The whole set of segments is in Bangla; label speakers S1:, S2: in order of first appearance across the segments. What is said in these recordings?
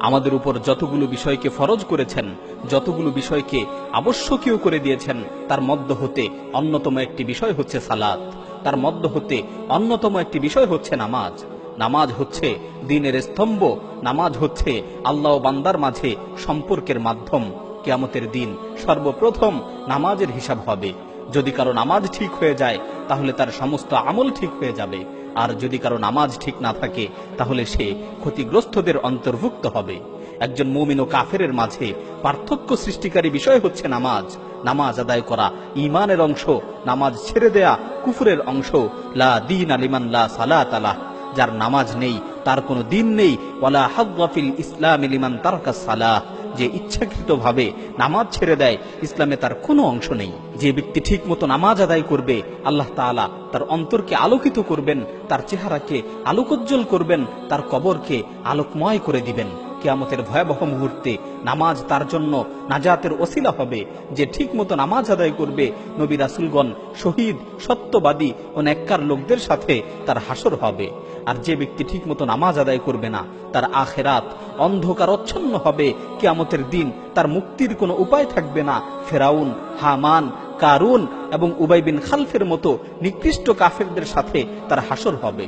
S1: আমাদের উপর যতগুলো বিষয়কে ফরজ করেছেন, যতগুলো বিষয়কে আবশ্যকীয় করে দিয়েছেন, তার মধ্য হতে অন্যতম একটি বিষয় হচ্ছে সালাত। তার মধ্য হতে অন্যতম একটি বিষয় হচ্ছে নামাজ। নামাজ হচ্ছে দিনের স্তম্ভ, নামাজ হচ্ছে আল্লাহ বান্দার মাঝে সম্পর্কের মাধ্যম। কেয়ামতের দিন সর্বপ্রথম নামাজের হিসাব হবে। যদি কারও নামাজ ঠিক হয়ে যায়, তাহলে তার সমস্ত আমল ঠিক হয়ে যাবে। আর যদি কারও নামাজ ঠিক না থাকে, তাহলে সে ক্ষতিগ্রস্তদের অন্তর্ভুক্ত হবে। একজন মুমিন ও কাফেরের মাঝে পার্থক্য সৃষ্টিকারী বিষয় হচ্ছে নামাজ। নামাজ আদায় করা ইমানের অংশ, নামাজ ছেড়ে দেয়া কুফুরের অংশ। লা দিন আলিমান লা সালাত আলাহ যার নামাজ নেই, তার কোনো দিন নেই। ওয়ালা হাফিল ইসলাম লিমান তারকা সালাহ। যে ইচ্ছাকৃতভাবে নামাজ ছেড়ে দেয়, ইসলামে তার কোনো অংশ নেই। যে ব্যক্তি ঠিক মতো নামাজ আদায় করবে, আল্লাহ তালা তার অন্তরকে আলোকিত করবেন, তার চেহারাকে আলোকোজ্জ্বল করবেন, তার কবরকে আলোকময় করে দিবেন। কেয়ামতের ভয়াবহ মুহূর্তে নামাজ তার জন্য নাজাতের ওসিলা হবে, যে ঠিক মতো নামাজ আদায় করবে নবী রাসুলগণ শহীদ, সত্যবাদী ও নেককার লোকদের সাথে তার হাসর হবে। আর যে ব্যক্তি ঠিক মতো নামাজ আদায় করবে না, তার আখেরাত অন্ধকার অন্ধকারচ্ছন্ন হবে। কেয়ামতের দিন তার মুক্তির কোনো উপায় থাকবে না। ফেরাউন, হামান, কারুন এবং উবাই বিন খালফের মতো নিকৃষ্ট কাফেরদের সাথে তার হাসর হবে।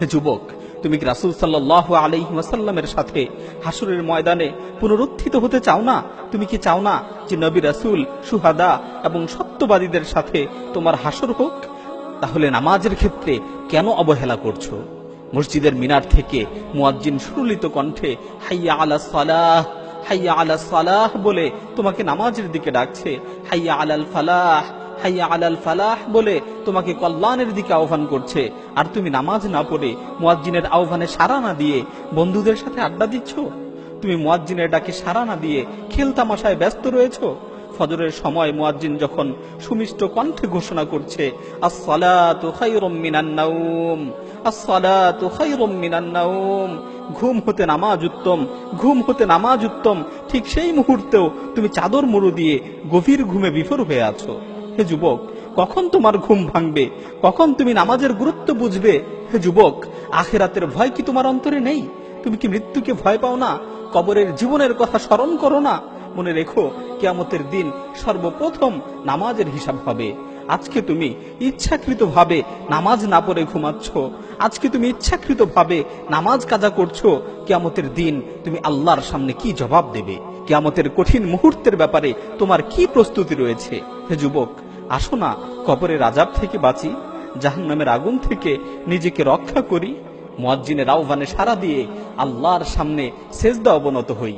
S1: হে যুবক তুমি কি রাসুল সাল্লাহ আলহিমাসাল্লামের সাথে হাসুরের ময়দানে পুনরুত্থিত হতে চাও না? তুমি কি চাও না যে নবী রাসুল, সুহাদা এবং সত্যবাদীদের সাথে তোমার হাসর হোক? তাহলে নামাজের ক্ষেত্রে কেন অবহেলা করছ? মসজিদের মিনার থেকে মুয়াজ্জিন সুরলিত কণ্ঠে, হাইয়া আলা সালাহ, হাইয়া আলা সালাহ বলে তোমাকে নামাজের দিকে ডাকছে, হাইয়া আলাল ফালাহ হাইয়া আলাল ফালাহ বলে তোমাকে কল্যাণের দিকে আহ্বান করছে। আর তুমি নামাজ না পড়ে মুয়াজ্জিনের আহ্বানে সাড়া না দিয়ে বন্ধুদের সাথে আড্ডা দিচ্ছ? তুমি মুয়াজ্জিনের ডাকে সাড়া না দিয়ে খেল তামাশায় ব্যস্ত রয়েছো? ফজরের সময় মুয়াজ্জিন যখন সুমিষ্ট কণ্ঠে ঘোষণা করছে, আসসালাতু খায়রুম মিনান নাওম, আসসালাতু খায়রুম মিনান নাওম, ঘুম হতে নামাজ উত্তম, ঘুম হতে নামাজ উত্তম, ঠিক সেই মুহূর্তেও তুমি চাদর মুড়ু দিয়ে গভীর ঘুমে বিফর হয়ে আছো। হে যুবক, কখন তোমার ঘুম ভাঙবে? কখন তুমি নামাজের গুরুত্ব বুঝবে? হে যুবক, আখেরাতের ভয় কি তোমার অন্তরে নেই? তুমি কি মৃত্যুকে ভয় পাও না? কবরের জীবনের কথা স্মরণ করো না? মনে রেখো, কেয়ামতের দিন সর্বপ্রথম নামাজের হিসাব হবে। আজকে তুমি ইচ্ছাকৃতভাবে নামাজ না পড়ে ঘুমাচ্ছ। আজকে তুমি ইচ্ছাকৃতভাবে নামাজ কাজা করছ। কেয়ামতের দিন তুমি আল্লাহর সামনে কি জবাব দেবে? কেয়ামতের কঠিন মুহূর্তের ব্যাপারে তোমার কি প্রস্তুতি রয়েছে? হে যুবক, আসো না কবরের রাজাব থেকে বাঁচি, জাহান্নামের আগুন থেকে নিজেকে রক্ষা করি মজ্জিনের আহ্বানে সারা দিয়ে আল্লাহর সামনে সেজদা অবনত হই।